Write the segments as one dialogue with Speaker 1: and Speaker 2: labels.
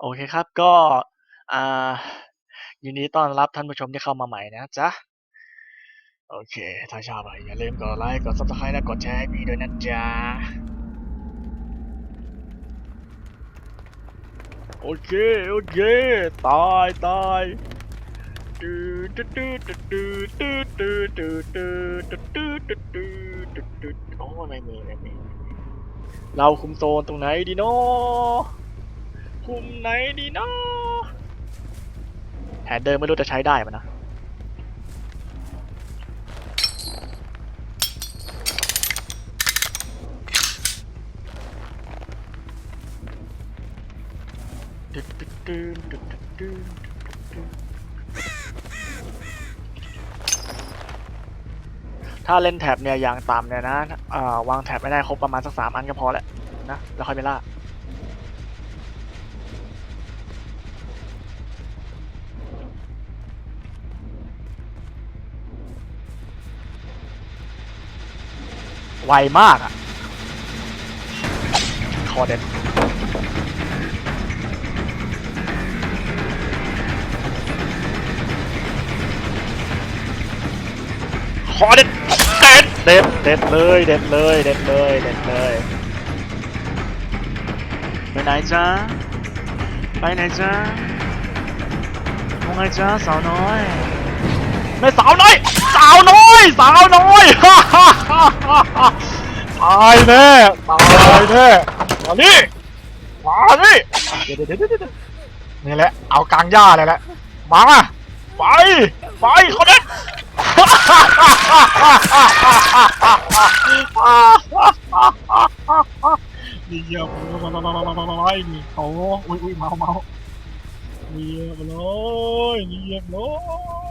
Speaker 1: โอเคครับก็อ่ายินดีต้อนรับท่านผู้ชมที่เข้ามาใหม่นะจ๊ะ โอเค ถ้าชอบอย่าลืมกดไลค์กด subscribe และกดแชร์ให้พี่ด้วยนะจ๊ะ โอเค โอเค ตายตายดูดูดูดูดูดูดูดูดูดูดูดูดูดูโอ้ไม่มีไม่มีเราคุมโซนตรงไหนดีเนาะ คุมไหนดีเนาะแผนเดิมไม่รู้จะใช้ได้ปะนะ ถ้าเล่นแท็บเนี่ยอย่างต่ำเนี่ยนะวางแท็บไม่ได้ครบประมาณสักสามอันก็พอแล้วนะ แล้วค่อยไปล่า ไวมากอะคอเด็ดขอเด็ดเด็ดเด็ดเด็ดเลยเด็ดเลยเด็ดเลยเด็ดเลยไปไหนจ๊ะไปไหนจ๊ะว่าไงจ๊ะสาวน้อยแม่สาวน้อยสาวน้อย สาวน้อยฮ่าฮ่าฮ่าฮ่าฮ่าตายแน่ตายแน่มานี่มานี่เดี๋ยวเดี๋ยวเดี๋ยวเดี๋ยวนี่แหละ เอากลางหญ้าเลยแหละ มาไป ไปเขาเด็ดเรียบร้อยนี่โอ้อุ้ยอุ้ยเมาเมาเรียบร้อยเรียบร้อย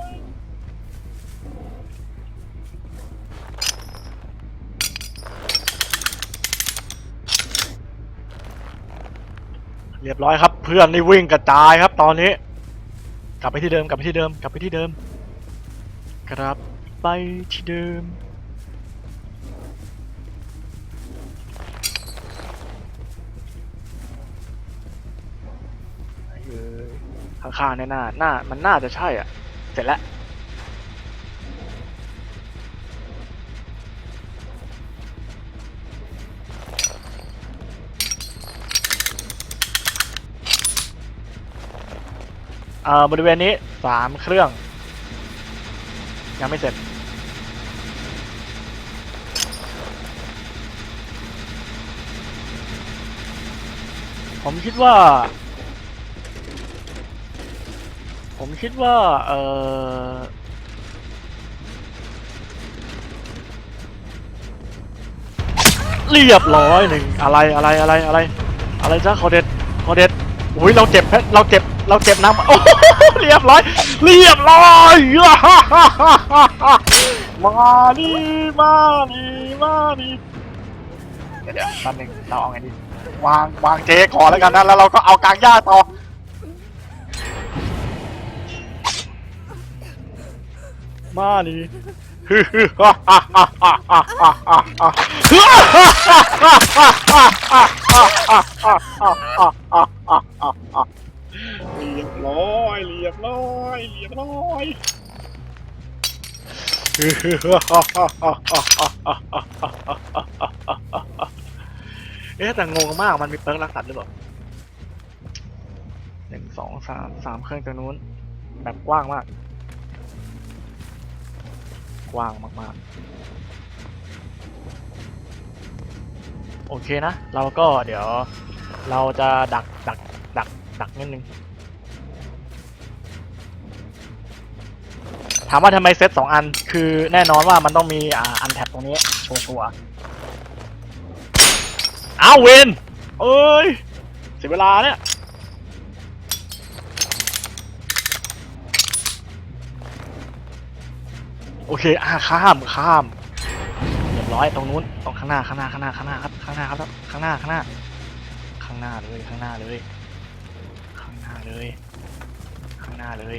Speaker 1: รียบร้อยครับ เพื่อนนี่วิ่งกระจายครับ ตอนนี้ กลับไปที่เดิมกลับไปที่เดิมกลับไปที่เดิมกลับไปที่เดิมข้างๆเนี่ยน่าหน่ามันน่าจะใช่อะ เสร็จแล้ว เอ่อบริเวณนี้สามเครื่อง ยังไม่เสร็จ ผมคิดว่า ผมคิดว่า เออเรียบร้อยหนึ่งอะไรอะไรอะไรอะไร อะไรจ้าขอเด็ดขอเด็ดอุ้ยเราเจ็บแพ้เราเจ็บ เราเจ็บน้ำโอ้โหเรียบร้อย เรียบร้อยฮ่าฮ่าฮ่าฮ่าฮ่าฮ่ามาดีมาดีมาดีเดี๋ยวเดี๋ยวแป๊บนึงเราเอาไงดีวางวางเจก่อนแล้วกันนะแล้วเราก็เอากลางหญ้าต่อมาดิฮึฮึฮ่าฮ่าฮ่าฮ่าฮ่าฮ่าฮ่าฮ่าฮ่าฮ่าฮ่าฮ่าฮ่าฮ่าฮ่าฮ่าฮ่าฮ่า เรียบร้อยเรียบร้อยเรียบร้อยเอ๊ะแต่งงมากมันมีเปิร์กรักสัตว์หรือเปล่าหนึ่งสองสามสามเครื่องตรงนู้น แบบกว้างมาก กว้างมากๆ โอเคนะ เราก็เดี๋ยวเราจะดักดัก ดักนิดนึง ถามว่าทำไมเซตสองอัน คือแน่นอนว่ามันต้องมีอ่าอันแท็บตรงนี้ ชัวร์ๆอ้าวเวนเอ้ยเสียเวลาเนี่ยโอเคอ่าข้ามข้ามเรียบร้อยตรงนู้นตรงข้างหน้าข้างหน้าข้างหน้าข้างหน้าครับข้างหน้าครับข้างหน้าข้างหน้า ข้างหน้าเลยข้างหน้าเลย เลย ข้างหน้าเลย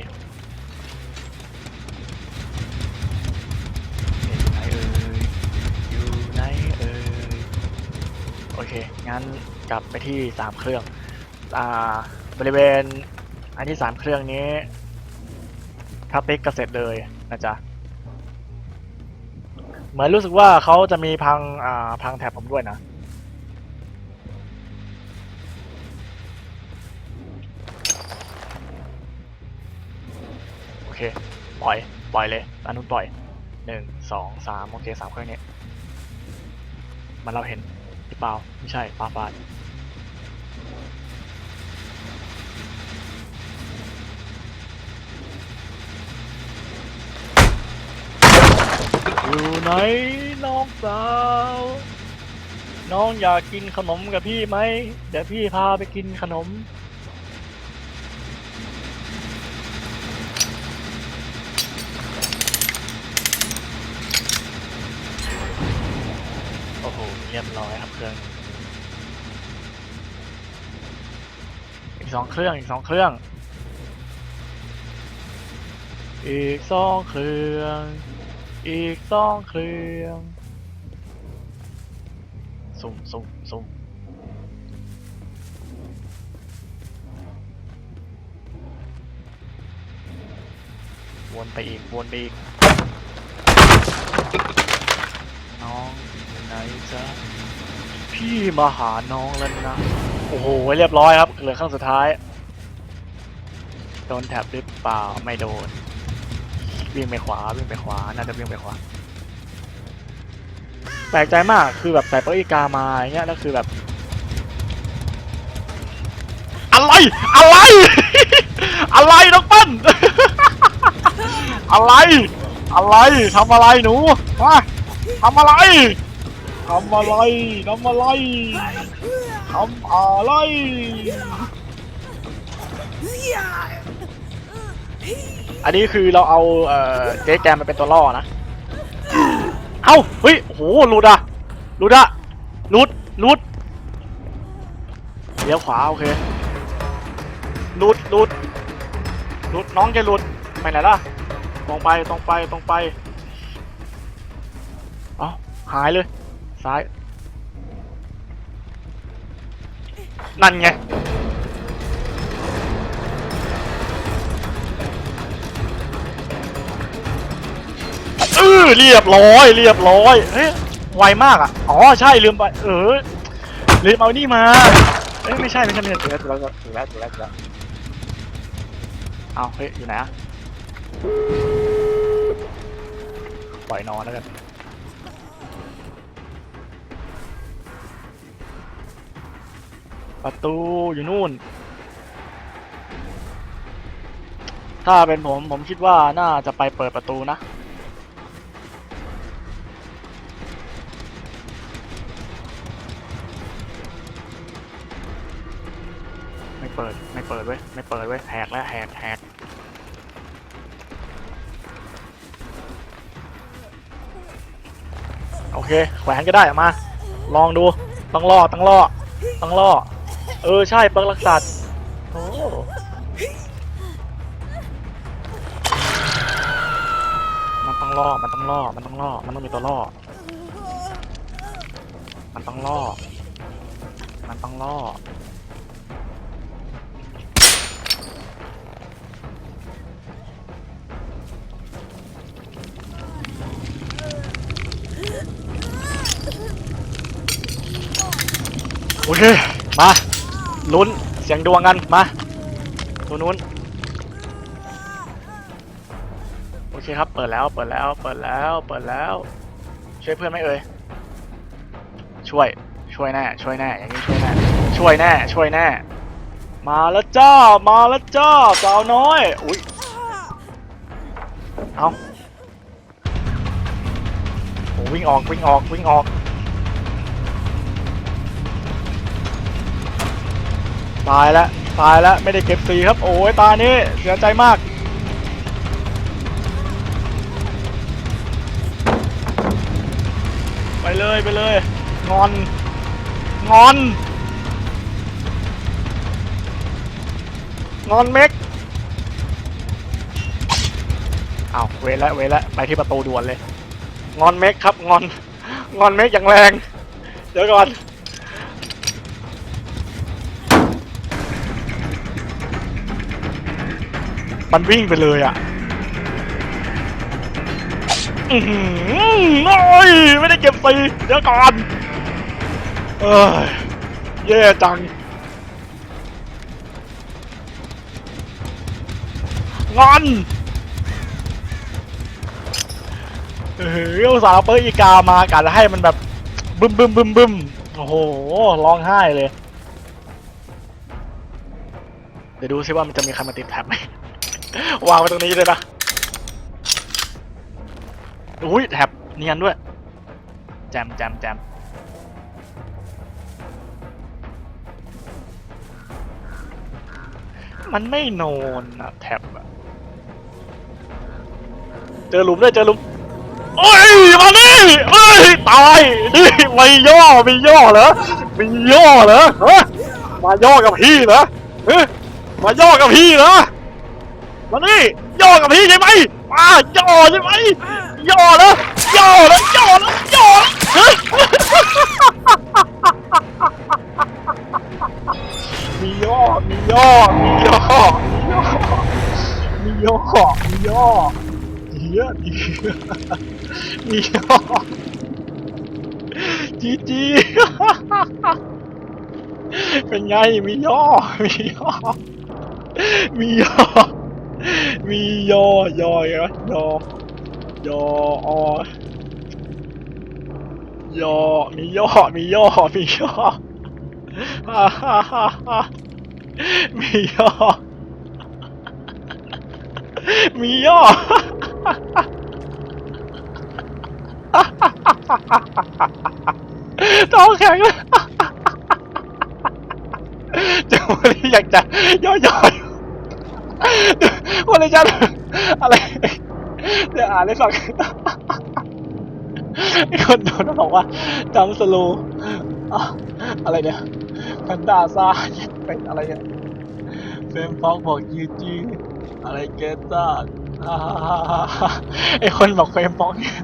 Speaker 1: อยู่ไหนเอ่ยอยู่ไหนเอ่ยโอเค งั้นกลับไปที่สามเครื่อง อ่า บริเวณอันที่สามเครื่องนี้ถ้าติ๊กก็เสร็จเลยนะจ๊ะเหมือนรู้สึกว่าเขาจะมีพังอ่าพังแถบผมด้วยนะ เค ปล่อย ปล่อยเลยอันนู้นปล่อยหนึ่งสองสามโอเคสามเครื่องนี้มันเราเห็นหรือเปล่าไม่ใช่ปลาฟาอยู่ไหนน้องสาว น้องอยากกินขนมกับพี่ไหม เดี๋ยวพี่พาไปกินขนม เรียบร้อยครับเครื่อง อีกสองเครื่องอีกสองเครื่อง อีกสองเครื่อง อีกสองเครื่อง สุ่มสุ่มสุ่มวนไปอีกวนไปอีกน้อง ไหนจ๊ะพี่มาหาน้องแล้วนะ โอ้โห เรียบร้อยครับเหลือข้างสุดท้าย โดนแท็บหรือเปล่าไม่โดน วิ่งไปขวาวิ่งไปขวา น่าจะวิ่งไปขวา แปลกใจมากคือแบบใส่ปอร์อีกามาอย่างเงี้ยแล้วคือแบบ อะไร อะไร อะไรน้องปั้น อะไร อะไรทำอะไรหนูมาทำอะไร ทำอะไรทำอะไรทำอะไรอันนี้คือเราเอาเอ่อเจ๊แกมมาเป็นตัวล่อนะ เอ้า เฮ้ยโหหลุดอะลุดอะลุดลุดเลี้ยวขวา โอเคลุดลุดลุดน้องแกลุด ไปไหนล่ะ ตรงไป ตรงไป ตรงไป เอ้า หายเลย ซ้าย นั่นไง เออเรียบร้อย เรียบร้อย เฮ้ย ไวมากอะ อ๋อ ใช่ ลืมไป เออ ลืมเอานี่มา เอ้ย ไม่ใช่ ไม่ใช่ไม่ใช่ถูกแล้วถูกแล้วถูกแล้วถูกแล้วถูกแล้วเอาเฮ้ย อยู่ไหนอะปล่อยนอนแล้วกัน ประตูอยู่นู่น ถ้าเป็นผมผมคิดว่าน่าจะไปเปิดประตูนะ ไม่เปิดไม่เปิดเว้ยไม่เปิดเว้ยแหกแล้วแหกแหกโอเคแขวนก็ได้ออกมา ลองดูต้องล่อต้องล่อต้องล่อ เออใช่เปิงรักษาโอ้มันต้องล่อ มันต้องล่อ มันต้องล่อ มันต้องมีตัวล่อ มันต้องล่อ มันต้องล่อ โอเค มา ลุ้นเสียงดวงกันมาตัวนู้นโอเคครับเปิดแล้วเปิดแล้วเปิดแล้วเปิดแล้ว ช่วยเพื่อนไหมเอ่ยช่วย ช่วยแน่ช่วยแน่อย่างนี้ช่วยแน่ช่วยแน่ช่วยแน่มาแล้วจ้ามาแล้วจ้าสาวน้อยอุ้ยเอาโอ้วิ่งออกวิ่งออกวิ่งออก ตายแล้วตายแล้วไม่ได้เก็บสีครับ โอ้ยตานี้เสียใจมาก ไปเลยไปเลย งอน งอน งอนเม็กเอาเวละเวละไปที่ประตูด่วนเลย งอนเม็กครับ งอน งอนเม็กอย่างแรง เดี๋ยวก่อน มันวิ่งไปเลยอะอืออโอ้ยไม่ได้เก็บสีเดี๋ยวก่อนเอ้ยแย่จังงอนเออสาห์เอาเปิร์อีกามากัดให้มันแบบบึมบึมบึมบึมโอ้โหร้องไห้เลย เดี๋ยวดูซิว่ามันจะมีใครมาติดแท็บไหม วางไว้ตรงนี้เลยนะอุ้ยแท็บเนียนด้วย แจมแจมแจมมันไม่โนนอะแท็บอะเจอหลุมด้วยเจอหลุมโอ้ยมาดิเอ้ยตายนี่ไม่ย่อมีย่อเหรอมีย่อเหรอมาย่อกับพี่เหรอมาย่อกับพี่เหรอ มาดิย่อกับพี่ใช่ไหมมาย่อใช่ไหมย่อเหรอย่อเหรอย่อเหรอย่อเหรอเฮ้ยมีย่อมีย่อมีย่อมีย่อมีย่อมีย่อเฮียดีมีย่อจีจีเป็นไงมีย่อมีย่อมีย่อ มียอยอยนะยอยออยอมีย่อมีย่อมีย่อฮ่าฮ่าฮ่าฮ่ามีย่อมีย่อท้องแข็งเลยจะวันนี้อยากจะย่อย วันนี้จะอะไรเดี๋ยวอ่านให้ฟังไอ้คนโดนบอกว่าจำสโลว์อะไรเนี่ยแพนด้าซ่าเป็นอะไรเนี่ยเฟมฟองบอกยูจีอะไรเกต้าอ่าไอ้คนบอกเฟมฟองเนี่ย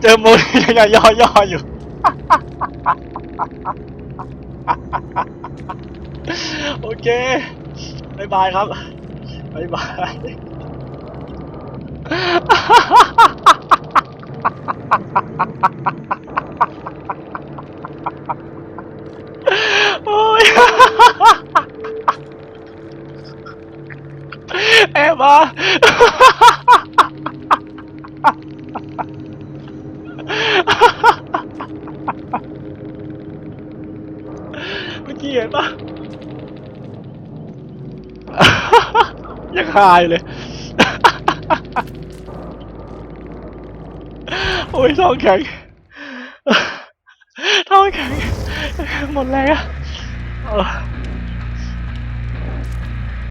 Speaker 1: เจอมูลยังย่อย่ออยู่โอเคบายบายครับ บายบายโอ้ยแอบมาเมื่อกี้เห็นปะ ยังหายเลย โอ้ยท้องแข็งท้องแข็งหมดแรงอะ